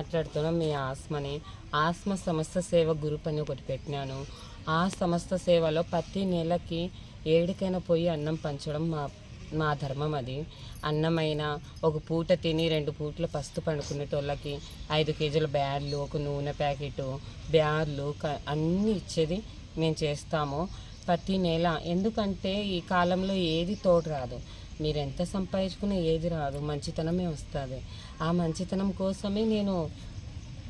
మాట్లాడుతున్నాం మీ ఆస్మని. ఆస్మ సమస్త సేవ గ్రూప్ అని ఒకటి పెట్టినాను. ఆ సమస్త సేవలో ప్రతి నెలకి ఏడుకైనా పోయి అన్నం పంచడం మా మా ధర్మం అది. అన్నమైన ఒక పూట తిని రెండు పూటలు పస్తు పండుకునేటోళ్ళకి ఐదు కేజీల బ్యాడ్లు ఒక నూనె ప్యాకెట్ బ్యాడ్లు క అన్నీ ఇచ్చేది మేము చేస్తాము. ప్రతి నెల. ఎందుకంటే ఈ కాలంలో ఏది తోడు రాదు. మీరు ఎంత సంపాదించుకున్నా ఏది రాదు మంచితనమే వస్తుంది. ఆ మంచితనం కోసమే నేను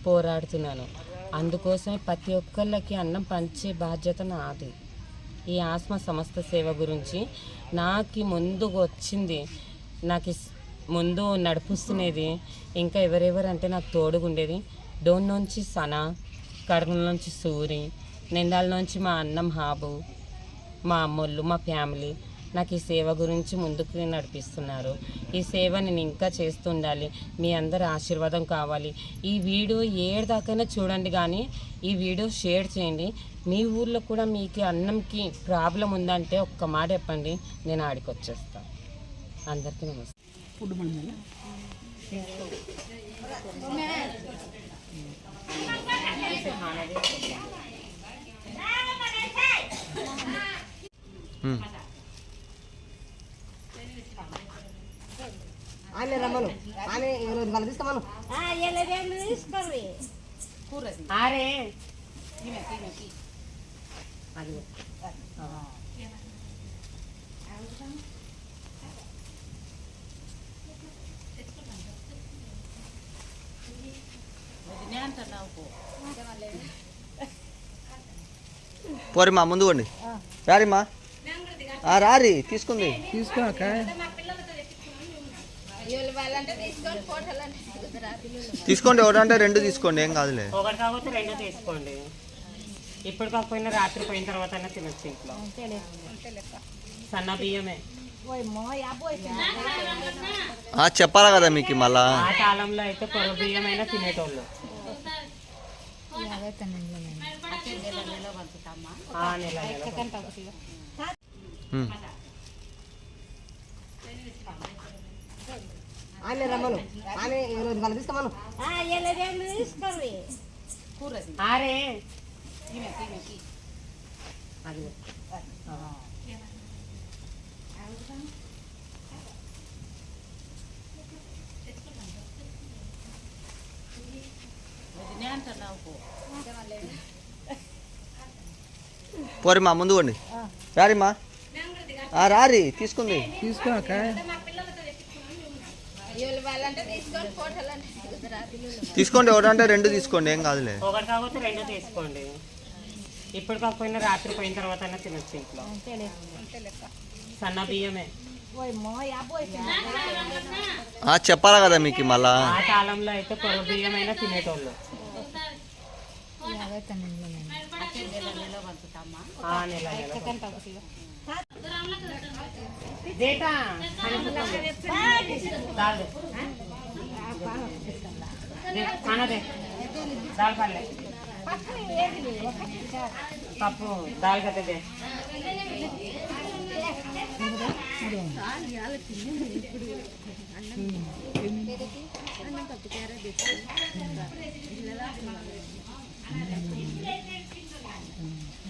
పోరాడుతున్నాను. అందుకోసమే ప్రతి ఒక్కళ్ళకి అన్నం పంచే బాధ్యత నాది. ఈ ఆస్మ సమస్త సేవ గురించి నాకు ముందుకు వచ్చింది నాకు ముందు నడిపిస్తున్నది ఇంకా ఎవరెవరంటే నాకు తోడుగుండేది. డోన్ నుంచి సనా కర్నూలు నుంచి సూరి నిందాల నుంచి మా అన్నం హాబు మా అమ్మోళ్ళు మా ఫ్యామిలీ నాకు ఈ సేవ గురించి ముందుకు నడిపిస్తున్నారు. ఈ సేవ నేను ఇంకా చేస్తుండాలి. మీ అందరి ఆశీర్వాదం కావాలి. ఈ వీడియో ఏడుదాకైనా చూడండి కానీ ఈ వీడియో షేర్ చేయండి. మీ ఊర్లో కూడా మీకు అన్నంకి ప్రాబ్లం ఉందంటే ఒక్క మాట చెప్పండి. నేను ఆడికి వచ్చేస్తాను అందరికీ నమస్తే. ఆమె రమ్మను. ఆమె ఈరోజు వాళ్ళు తీసుకోమను అరే అది పోరి మా ముందు కొండి రారి మా ఆ, రారి తీసుకుంది. తీసుకోండి ఒకటంటే రెండు తీసుకోండి ఏం కాదులే. ఒకటి కాకపోతే రెండు తీసుకోండి. ఇప్పుడు కాకపోయినా రాత్రి పోయిన తర్వాత అయినా తినొచ్చు ఇంట్లో. సన్న బియ్యమే. ఆ, చెప్పాలా కదా మీకు మళ్ళా? ఆ కాలంలో అయితే కొర బియ్యమైనా తినేటోళ్ళు. ఆ నెల నెల. ఆమె రమ్మను. ఆమె ఈరోజు వాళ్ళు తీసుకోమను అరే అది. పోరి మా ముందు కొండి రారి మా ఆ, రారి తీసుకుంది. తీసుకోండి ఒకటంటే రెండు తీసుకోండి ఏం కాదులే. ఒకటి కాకపోతే రెండు తీసుకోండి. ఇప్పుడు కాకపోయినా రాత్రి పోయిన తర్వాత అయినా తినొచ్చు ఇంట్లో. సన్న బియ్యమే. ఆ, చెప్పాలా కదా మీకు మళ్ళా? ఆ కాలంలో అయితే కొర బియ్యమైనా తినేటోళ్ళు. ఆ నెల నెల దేటా दाल दे दे खाना दे दाल खा ले पप्पू दाल खाते दे ఇక్కడ పాడుతున్నాను